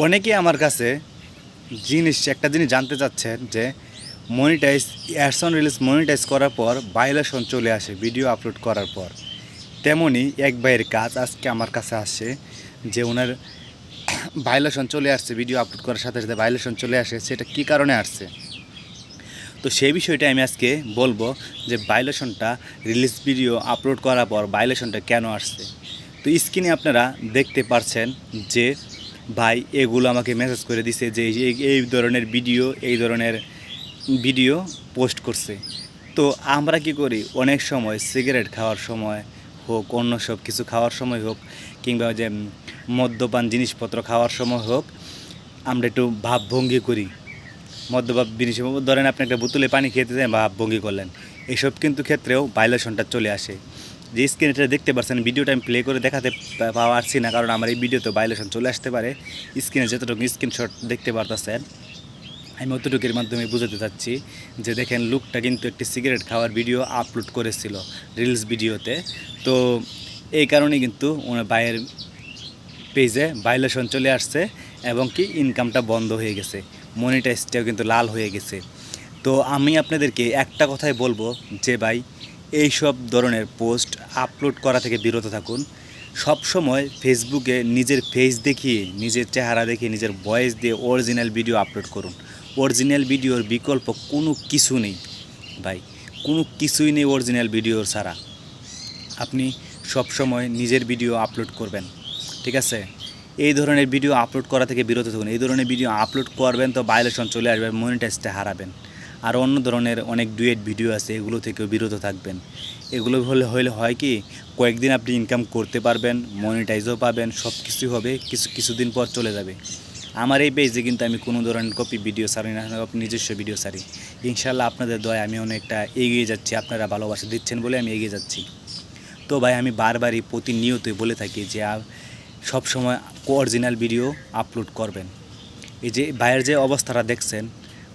অনেকে আমার কাছে জিনিস, একটা জিনিস জানতে চাচ্ছেন যে মনিটাইজ অ্যাডসন রিলিজ মনিটাইজ করার পর ভাইলেশন চলে আসে ভিডিও আপলোড করার পর। তেমনই এক ভাইয়ের কাজ আজকে আমার কাছে আসে যে ওনার ভাইলেশন চলে আসছে ভিডিও আপলোড করার সাথে সাথে ভাইলেশন চলে আসে, সেটা কী কারণে আসছে? তো সেই বিষয়টা আমি আজকে বলব যে ভাইলেশনটা রিলিজ ভিডিও আপলোড করার পর ভাইলেশনটা কেন আসছে? তো স্ক্রিনে আপনারা দেখতে পারছেন যে ভাই এগুলো আমাকে মেসেজ করে দিছে যে এই ধরনের ভিডিও এই ধরনের ভিডিও পোস্ট করছে। তো আমরা কি করি? অনেক সময় সিগারেট খাওয়ার সময় হোক, অন্য সব কিছু খাওয়ার সময় হোক, কিংবা যে মদ্যপান জিনিসপত্র খাওয়ার সময় হোক, আমরা একটু ভাবভঙ্গি করি। মদ্যপাপ জিনিস ধরেন আপনি একটা বোতলে পানি খেতে চান বা ভঙ্গি করলেন। এসব কিন্তু ক্ষেত্রেও ভাইলেশনটা চলে আসে। যে স্ক্রিনটা দেখতে পাচ্ছেন ভিডিওটা আমি প্লে করে দেখাতে পারছি না, কারণ আমার এই ভিডিওতে ভাইলেশন চলে আসতে পারে। স্ক্রিনে যতটুকু স্ক্রিনশট দেখতে পারতেছেন, আমি অতটুকুর মাধ্যমে বুঝাতে চাচ্ছি যে দেখেন, লুকটা কিন্তু একটি সিগারেট খাওয়ার ভিডিও আপলোড করেছিল রিলস ভিডিওতে তো এই কারণে কিন্তু ওনার ভাইয়ের পেজে ভাইলেশন চলে আসছে এবং কি ইনকামটা বন্ধ হয়ে গেছে। মনিটাইজটাও কিন্তু লাল হয়ে গেছে। তো আমি আপনাদেরকে একটা কথাই বলব যে ভাই এই সব ধরনের পোস্ট আপলোড করা থেকে বিরত থাকুন। সব সময় ফেসবুকে নিজের ফেস দেখিয়ে, নিজের চেহারা দেখিয়ে নিজের ভয়েস দিয়ে অরিজিনাল ভিডিও আপলোড করুন। অরিজিনাল ভিডিওর বিকল্প কোনো কিছু নেই। ভাই, কোনো কিছুই নেই অরিজিনাল ভিডিওর ছাড়া। আপনি সব সময় নিজের ভিডিও আপলোড করবেন। ঠিক আছে? এই ধরনের ভিডিও আপলোড করা থেকে বিরত থাকুন। এই ধরনের ভিডিও আপলোড করবেন তো ভাইলেশন চলে আসবে মনিটাইজটা হারাবেন। আর অন্য ধরনের অনেক ডুয়েট ভিডিও আছে, এগুলো থেকেও বিরত থাকবেন। এগুলো হলে হলে হয় কি, কয়েকদিন আপনি ইনকাম করতে পারবেন মনিটাইজও পাবেন সব কিছুই হবে, কিছু কিছুদিন পর চলে যাবে। আমার এই পেজে কিন্তু আমি কোনো ধরনের কপি ভিডিও ছাড়ি না নিজস্ব ভিডিও ছাড়ি। ইনশাল্লাহ আপনাদের দয় আমি অনেকটা এগিয়ে যাচ্ছি, আপনারা ভালোবাসা দিচ্ছেন বলে আমি এগিয়ে যাচ্ছি। তো ভাই, আমি বারবারই প্রতিনিয়তই বলে থাকি যে সব সময় অরিজিনাল ভিডিও আপলোড করবেন। এই যে ভাইয়ের যে অবস্থাটা দেখছেন,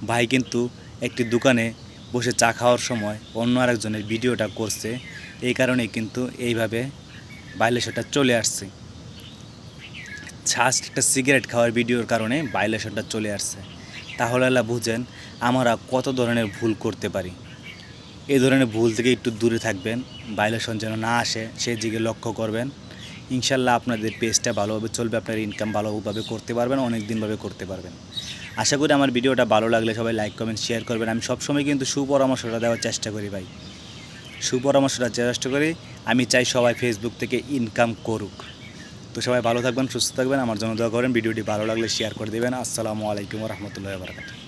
ভাই কিন্তু একটি দোকানে বসে চা খাওয়ার সময় অন্য আরেকজনের ভিডিওটা করছে। এই কারণে কিন্তু এইভাবে ভাইলেশনটা চলে আসছে। জাস্ট একটা সিগারেট খাওয়ার ভিডিওর কারণে ভাইলেশনটা চলে আসছে। তাহলে আল্লাহ বুঝেন আমরা কত ধরনের ভুল করতে পারি। এই ধরনের ভুল থেকে একটু দূরে থাকবেন ভাইলেশন যেন না আসে সেই দিকে লক্ষ্য করবেন। ইনশাল্লাহ আপনাদের পেজটা ভালোভাবে চলবে, আপনার ইনকাম ভালোভাবে করতে পারবেন অনেক দিনভাবে করতে পারবেন। আশা করি আমার ভিডিওটা ভালো লাগলে সবাই লাইক কমেন্ট শেয়ার করবেন। আমি সবসময় কিন্তু সুপরামর্শটা দেওয়ার চেষ্টা করি ভাই। সুপরামর্শটা চেষ্টা করি। আমি চাই সবাই ফেসবুক থেকে ইনকাম করুক। তো সবাই ভালো থাকবেন, সুস্থ থাকবেন। আমার জন্য দোয়া করেন। ভিডিওটি ভালো লাগলে শেয়ার করে দেবেন। আসসালামু আলাইকুম রহমতুল্লাহ বারকাত